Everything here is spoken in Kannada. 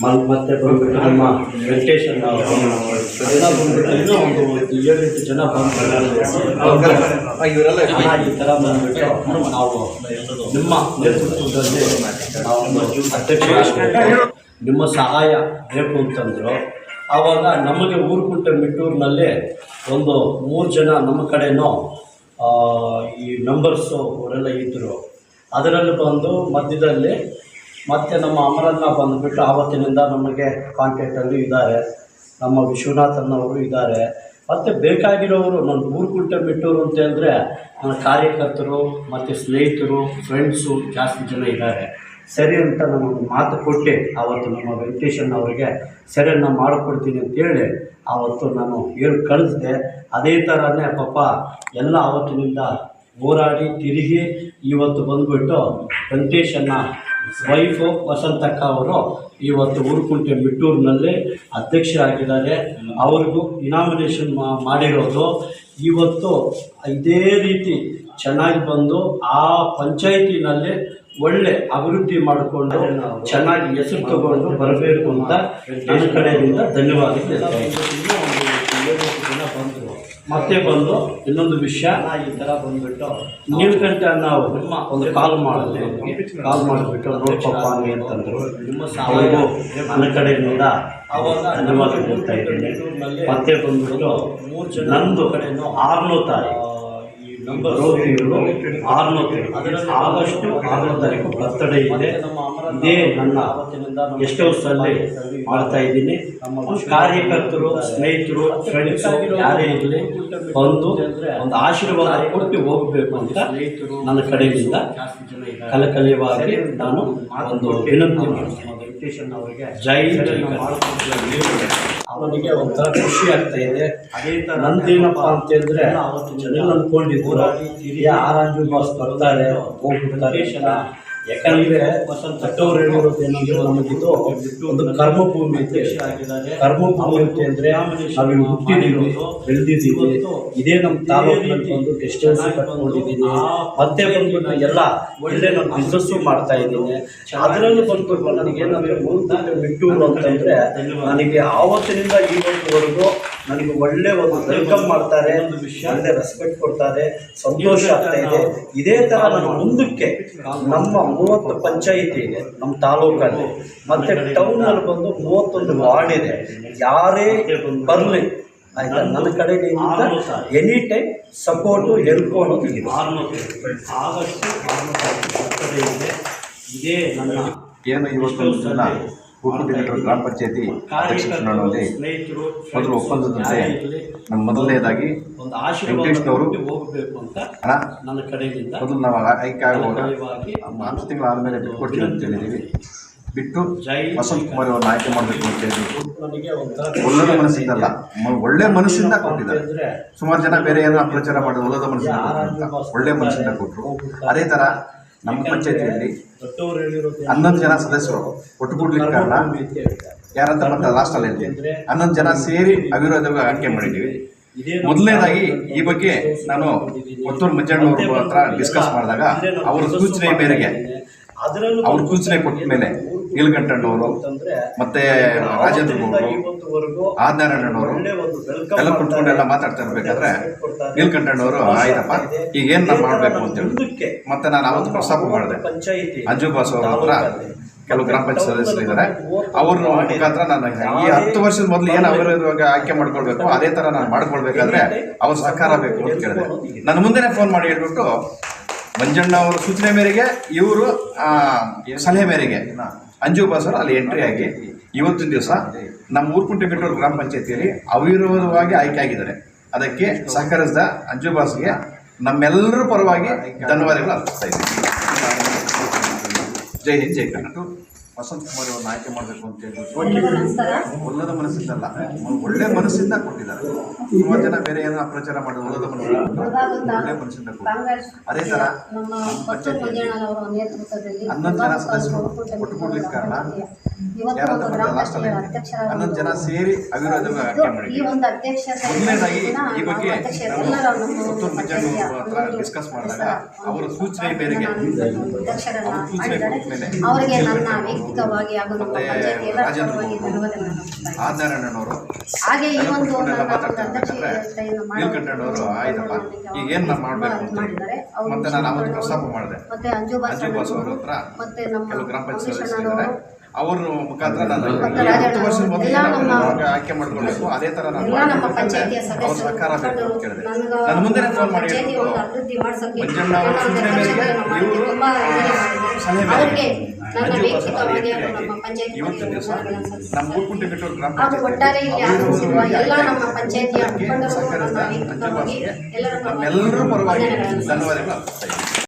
ಮತ್ತೆ ಬಂದ್ಬಿಟ್ಟು ನಮ್ಮ ವೆಂಕಟೇಶ್ ಅಣ್ಣ ಅವರು ಎಲ್ಲ ಬಂದ್ಬಿಟ್ಟು ಇನ್ನೂ ಒಂದು ಏಳೆಂಟು ಜನ ಬಂದ್ಬಿಟ್ಟು ಇವರೆಲ್ಲ ಈ ಥರ ಬಂದ್ಬಿಟ್ಟು ನಾವು ನಿಮ್ಮ ನೇತೃತ್ವದಲ್ಲಿ ನಾವು ಅಧ್ಯಕ್ಷ ನಿಮ್ಮ ಸಹಾಯ ಬೇಕು ಅಂತಂದರು. ಆವಾಗ ನಮಗೆ ಊರುಕುಂಟೆ ಮಿಟ್ಟೂರಿನಲ್ಲಿ ಒಂದು ಮೂರು ಜನ ನಮ್ಮ ಕಡೆನೂ ಈ ಮೆಂಬರ್ಸು ಅವರೆಲ್ಲ ಇದ್ದರು ಅದರಲ್ಲಿ ಬಂದು ಮಧ್ಯದಲ್ಲಿ ಮತ್ತೆ ನಮ್ಮ ಅಮರನ್ನ ಬಂದುಬಿಟ್ಟು ಆವತ್ತಿನಿಂದ ನಮಗೆ ಕಾಂಟ್ಯಾಕ್ಟಲ್ಲಿ ಇದ್ದಾರೆ. ನಮ್ಮ ವಿಶ್ವನಾಥನವರು ಇದ್ದಾರೆ. ಮತ್ತು ಬೇಕಾಗಿರೋರು ನನ್ನ ಮೂರು ಕುಂಟೆ ಬಿಟ್ಟವರು ಅಂತ ಹೇಳಿದ್ರೆ ನನ್ನ ಕಾರ್ಯಕರ್ತರು ಮತ್ತು ಸ್ನೇಹಿತರು ಫ್ರೆಂಡ್ಸು ಜಾಸ್ತಿ ಜನ ಇದ್ದಾರೆ. ಸರಿ ಅಂತ ನಮಗೆ ಮಾತು ಕೊಟ್ಟು ಆವತ್ತು ನಮ್ಮ ವೆಂಕಟೇಶನ್ ಅವರಿಗೆ ಸರಿ ನಾನು ಮಾಡಿಕೊಡ್ತೀನಿ ಅಂತೇಳಿ ಆವತ್ತು ನಾನು ಹೇಳಿ ಕಳಿಸಿದೆ. ಅದೇ ಥರನೇ ಪಾಪ ಎಲ್ಲ ಆವತ್ತಿನಿಂದ ಹೋರಾಡಿ ತಿರುಗಿ ಇವತ್ತು ಬಂದುಬಿಟ್ಟು ವೆಂಕಟೇಶನ್ನ ವೈಫು ವಸಂತಕ್ಕ ಅವರು ಇವತ್ತು ಊರುಕುಂಟೆ ಮಿಟ್ಟೂರಿನಲ್ಲಿ ಅಧ್ಯಕ್ಷರಾಗಿದ್ದಾರೆ. ಅವ್ರಿಗೂ ಇನಾಮಿನೇಷನ್ ಮಾಡಿರೋದು. ಇವತ್ತು ಇದೇ ರೀತಿ ಚೆನ್ನಾಗಿ ಬಂದು ಆ ಪಂಚಾಯಿತಿನಲ್ಲಿ ಒಳ್ಳೆ ಅಭಿವೃದ್ಧಿ ಮಾಡಿಕೊಂಡು ಚೆನ್ನಾಗಿ ಹೆಸರು ತಗೊಂಡು ಬರಬೇಕು ಅಂತ ನನ್ನ ಕಡೆಯಿಂದ ಧನ್ಯವಾದ ಮತ್ತೆ ಬಂದು ಇನ್ನೊಂದು ವಿಷಯ. ಈ ಥರ ಬಂದ್ಬಿಟ್ಟು ನೀಲ್ಕಂಠ ನಾವು ನಿಮ್ಮ ಒಂದು ಕಾಲ್ ಮಾಡಿದೆ, ಕಾಲ್ ಮಾಡಿಬಿಟ್ಟು ನೋಡ್ಪಪ್ಪ ಹಂಗೆ ಅಂತಂದರು. ನಿಮ್ಮ ಸಾವಿಗೂ ನನ್ನ ಕಡೆಯಿಂದ ಧನ್ಯವಾದ ಕೊಡ್ತಾ ಇದ್ದೀನಿ. ಮತ್ತೆ ಬಂದ್ಬಿಟ್ಟು ನಂದು ಕಡೆಯಿಂದ ಆರನೇ ತಾರೀಕು. ಬರೋ ತಿಂಗಳು ಆರನೇ ಆಗಸ್ಟ್ ಆರನೇ ತಾರೀಕು ಬರ್ತಡೇ ಇದೆ. ಇದೇ ನನ್ನ ಗೆಸ್ಟ್ ಹೌಸಲ್ಲಿ ಮಾಡ್ತಾ ಇದ್ದೀನಿ. ಕಾರ್ಯಕರ್ತರು ಸ್ನೇಹಿತರು ಫ್ರೆಂಡ್ಸ್ ಯಾರೇ ಇರಲಿ ಬಂದು ಒಂದು ಆಶೀರ್ವಾದ ಕೊಟ್ಟು ಹೋಗಬೇಕು ಅಂತ ನನ್ನ ಕಡೆಯಿಂದ ಕಲಕಲಿಯವಾಗಿ ನಾನು ಒಂದು ವಿನಂತಿ ಮಾಡ್ತೀನಿ. ವೆಂಕಟೇಶನ್ ಅವರಿಗೆ ಜೈ ಅವನಿಗೆ ಒಂಥರ ಖುಷಿ ಆಗ್ತಾ ಇದೆ. ಅದೇ ಥರ ನಂದೇನಪ್ಪ ಅಂತ ಹೇಳಿದ್ರೆ ಜನ ಅನ್ಕೊಂಡಿದ್ರು ಹಿರಿಯ ಆರಾಂಜು ಬಾಸ್ ಬರ್ತಾರೆ ಹೋಗ್ಬಿಡ್ತಾರೆ ಯಾಕಂದ್ರೆ ತಟ್ಟವ್ರು ಹೇಳಿರೋದು ಏನಂದ್ರೆ ನಮಗಿದು ಒಂದು ಕರ್ಮ ಕರ್ಮಭೂಮಿ ಅಂತ ಕರ್ಮಭೂಮಿ ಅಂತ ಅಂದ್ರೆ ನಾವು ಹುಟ್ಟಿದೀವಿ ಬೆಳೆದಿದ್ದೀವಿ ಇದೇ ನಮ್ಮ ತಾಲೂಕಿನಲ್ಲಿ ಒಂದು ಗೆಸ್ಟ್ ಹೌಸ್ ಕಟ್ಕೊಂಡಿದ್ದೀನಿ ಮತ್ತೆ ಬಂದ್ಬಿಟ್ಟು ಎಲ್ಲ ಒಳ್ಳೆ ನಾನು ಬಿಸ್ನೆಸ್ಸು ಮಾಡ್ತಾ ಇದ್ದೀನಿ. ಅದರಲ್ಲೂ ಬಂದ್ಬಿಟ್ಟು ನನಗೆ ಏನಂದ್ರೆ ಊರುಕುಂಟೆ ಮಿಟ್ಟೂರು ಅಂತಂದ್ರೆ ನನಗೆ ಆವತ್ತಿನಿಂದ ಇವತ್ತುವರೆಗೂ ನನಗೆ ಒಳ್ಳೆ ಒಂದು ವೆಲ್ಕಮ್ ಮಾಡ್ತಾರೆ. ಒಳ್ಳೆ ರೆಸ್ಪೆಕ್ಟ್ ಕೊಡ್ತಾರೆ. ಸಂತೋಷ ಆಗ್ತಾ ಇದೆ. ಇದೇ ಥರ ನಾನು ಮುಂದಕ್ಕೆ ನಮ್ಮ ಮೂವತ್ತು ಪಂಚಾಯಿತಿ ಇದೆ ನಮ್ಮ ತಾಲೂಕಲ್ಲಿ. ಮತ್ತು ಟೌನಲ್ಲಿ ಬಂದು ಮೂವತ್ತೊಂದು ವಾರ್ಡ್ ಇದೆ. ಯಾರೇ ಬರಲಿ ಆಯಿತಾ? ನನ್ನ ಕಡೆಗೆ ಎನಿ ಟೈಮ್ ಸಪೋರ್ಟು ಹೆಲ್ಪ್ ಅನ್ನೋದು ಇದೆ. ಇದೇ ನನ್ನ ಏನು ಇವತ್ತು ಊರುಕುಂಟೆ ಗ್ರಾಮ ಪಂಚಾಯತಿ ಅಧ್ಯಕ್ಷ ಚುನಾವಣೆಯಲ್ಲಿ ಮೊದಲು ಒಪ್ಪಂದದಂತೆ ನಮ್ಮ ಮೊದಲನೇದಾಗಿ ವೆಂಕಟೇಶ್ನವರು ಹಣ ಮೊದಲು ನಾವು ಆಯ್ಕೆ ಆಗುವಾಗ ನಾಲ್ಕು ತಿಂಗಳು ಆದಮೇಲೆ ಬಿಟ್ಕೊಡ್ತೀವಿ ಅಂತ ಹೇಳಿದ್ದೀವಿ. ಬಿಟ್ಟು ವಸಂತ್ ಕುಮಾರ್ ಅವ್ರನ್ನ ಆಯ್ಕೆ ಮಾಡಬೇಕು ಅಂತ ಹೇಳಿದ್ರು ಒಳ್ಳೆಯ ಮನಸ್ಸಿಂದಲ್ಲ ಅಲ್ಲ ಒಳ್ಳೆ ಮನಸ್ಸಿಂದ ಕೊಟ್ಟಿದ್ದಾರೆ. ಸುಮಾರು ಜನ ಬೇರೆ ಏನೋ ಅಪ್ರಚಾರ ಮಾಡಿದ್ರು ಮನಸ್ಸಿಂದ ಒಳ್ಳೆ ಮನಸ್ಸಿಂದ ಕೊಟ್ಟರು. ಅದೇ ಥರ ನಮ್ಮ ಪಂಚಾಯತಿಯಲ್ಲಿ ಹನ್ನೊಂದು ಜನ ಸದಸ್ಯರು ಒಟ್ಟುಗೂಡ್ಲಿಕ್ಕೆ ಕಾರಣ ಯಾರಂತ ಮತ್ತೆ ಲಾಸ್ಟಲ್ಲಿ ಹೇಳ್ತೀನಿ. ಹನ್ನೊಂದು ಜನ ಸೇರಿ ಅವಿರೋಧವಾಗಿ ಆಯ್ಕೆ ಮಾಡಿದ್ದೀವಿ. ಮೊದಲನೇದಾಗಿ ಈ ಬಗ್ಗೆ ನಾನು ಒತ್ತೂರು ಮಂಜಣ್ಣವ್ರ ಹತ್ರ ಡಿಸ್ಕಸ್ ಮಾಡಿದಾಗ ಅವರ ಸೂಚನೆ ಮೇರೆಗೆ ಅವ್ರ ಸೂಚನೆ ಕೊಟ್ಟ ಮೇಲೆ ಅಂತಂದ್ರೆ ಮತ್ತೆ ರಾಜೇಂದ್ರ ಗೌಡರು ವೆಲ್ಕಮ್ ಎಲ್ಲ ಕುತ್ಕೊಂಡು ಎಲ್ಲ ಮಾತಾಡ್ತಾ ಇರ್ಬೇಕಾದ್ರೆ ನೀಲಕಂಠಣ್ಣವರು ಆಯ್ತಪ್ಪ ಈಗ ಏನ್ ಮಾಡಬೇಕು ಮಾಡ್ಬೇಕು ಅಂತ ಹೇಳಿ. ಮತ್ತೆ ನಾನು ಅವತ್ತು ಪ್ರಸ್ತಾಪ ಮಾಡಿದೆ. ಅಂಜು ಬಾಸ್ ಅವ್ರ ಹತ್ರ ಕೆಲವು ಗ್ರಾಮ ಪಂಚಾಯತ್ ಸದಸ್ಯರು ಇದ್ದಾರೆ ಅವ್ರ ಮುಖಾಂತರ ನಾನು ಈ ಹತ್ತು ವರ್ಷದ ಮೊದಲು ಏನು ಅವರು ಇವಾಗ ಆಯ್ಕೆ ಮಾಡ್ಕೊಳ್ಬೇಕು ಅದೇ ತರ ನಾನು ಮಾಡ್ಕೊಳ್ಬೇಕಾದ್ರೆ ಅವ್ರ ಸಹಕಾರ ಬೇಕು ಅಂತ ಕೇಳಿದೆ. ನನ್ನ ಮುಂದೆನೆ ಫೋನ್ ಮಾಡಿ ಹೇಳ್ಬಿಟ್ಟು ಮಂಜಣ್ಣ ಅವರ ಸೂಚನೆ ಮೇರೆಗೆ ಇವರು ಸಲಹೆ ಮೇರೆಗೆ ಅಂಜು ಬಸವರ ಅಲ್ಲಿ ಎಂಟ್ರಿ ಆಗಿ ಇವತ್ತಿನ ದಿವಸ ನಮ್ಮ ಊರ್ಕುಂಟೆ ಬಿಟ್ಟೂರು ಗ್ರಾಮ ಪಂಚಾಯತಿಯಲ್ಲಿ ಅವಿರೋಧವಾಗಿ ಆಯ್ಕೆ ಆಗಿದ್ದಾರೆ. ಅದಕ್ಕೆ ಸಹಕರಿಸಿದ ಅಂಜು ಬಾಸ್ಗೆ ನಮ್ಮೆಲ್ಲರ ಪರವಾಗಿ ಧನ್ಯವಾದಗಳು ಅರ್ಪಿಸ್ತಾ ಇದ್ದೀನಿ. ಜೈ ಹಿಂದ್, ಜೈ ಕರ್ನಾಟಕ. ವಸಂತ್ ಕುಮಾರ್ ಅವ್ರನ್ನ ಆಯ್ಕೆ ಮಾಡಬೇಕು ಅಂತ ಹೇಳಿ ಒಲ್ಲದ ಮನಸ್ಸಿಂದಲ್ಲ ಒಳ್ಳೆ ಮನಸ್ಸಿಂದ ಕೊಟ್ಟಿದ್ದಾರೆ. ಸುಮಾರು ಜನ ಬೇರೆ ಏನೋ ಅಪ್ರಚಾರ ಮಾಡಿ ಒಲ್ಲದ ಮನಸ್ಸಿಂದ ಒಳ್ಳೆ ಮನಸ್ಸಿಂದ ಅದೇ ಥರ ಹನ್ನೊಂದು ಜನ ಸದಸ್ಯರು ಕೊಟ್ಟುಕೊಡ್ಲಿಕ್ಕೆ ಕಾರಣ ಯಾರಂತ ಹನ್ನೊಂದು ಜನ ಸೇರಿ ಅವಿರೋಧವಾಗಿ ಆಯ್ಕೆ ಈ ಒಂದು ಅಧ್ಯಕ್ಷತೆ ಮೊದಲನೇದಾಗಿ ಈ ಬಗ್ಗೆ ಪುತ್ತೂರು ಹತ್ರ ಡಿಸ್ಕಸ್ ಮಾಡಿದಾಗ ಅವರ ಸೂಚನೆ ಮೇರೆಗೆ ಅಧ್ಯಕ್ಷರನ್ನ ಅವ್ರ ಸೂಚನೆ ಕೊಟ್ಟ ಮೇಲೆ ವೈಯಕ್ತಿಕವಾಗಿ ಹಾಗೂ ನಮ್ಮ ಪಂಚಾಯತಿ ಎಲ್ಲರ ಪರವಾಗಿ ಇದ್ದೀನಿ. ಆದಿನಾರಾಯಣನವರು ಹಾಗೆ ಈ ಒಂದು ಮಾತಾಡ್ತಾ ಅಧ್ಯಕ್ಷತೆಯನ್ನು ಮಾಡಿದ್ದಾರೆ. ಅವ್ರು ಮತ್ತೆ ನಾನು ಅವತ್ತು ಪ್ರಸ್ತಾಪ ಮಾಡಿದೆ. ಮತ್ತೆ ಅಂಜು ಬಾಸ್ ಅಂಜು ಬಾಸ್ ಅವ್ರ ಮತ್ತೆ ನಮ್ಮ ಕೆಲವು ಗ್ರಾಮ ಪಂಚಾಯತ್ ಅಮಿಷ್ ಅವ್ರ ಮುಖಾಂತರ ನಾನು ಹತ್ತು ವರ್ಷದ ಮೊದಲು ನಮ್ಮ- ಆಯ್ಕೆ ಮಾಡ್ಕೊಳ್ಬೇಕು ಅದೇ ತರ ನಾನು ಎಲ್ಲ ನಮ್ಮ ಅವ್ರ ಸಹಕಾರ ಬೇಕು ಅಂತ ಕೇಳಿದೆ. ನನ್ನ ಮುಂದೆ ಫೋನ್ ಮಾಡಿ ಮಂಜಣ್ಣ ಅವರ ಸೂಚನೆ ಮೇರೆಗೆ ಇವರು. ಸಲಹೆ ಹಾಗೂ ಒಟ್ಟಾರೆ ಇಲ್ಲಿ ಆಗಮಿಸಿರುವ ಎಲ್ಲ ನಮ್ಮ ಮುಖಂಡರು ಎಲ್ಲರೂ ಪರವಾಗಿ ಧನ್ಯವಾದಗಳು.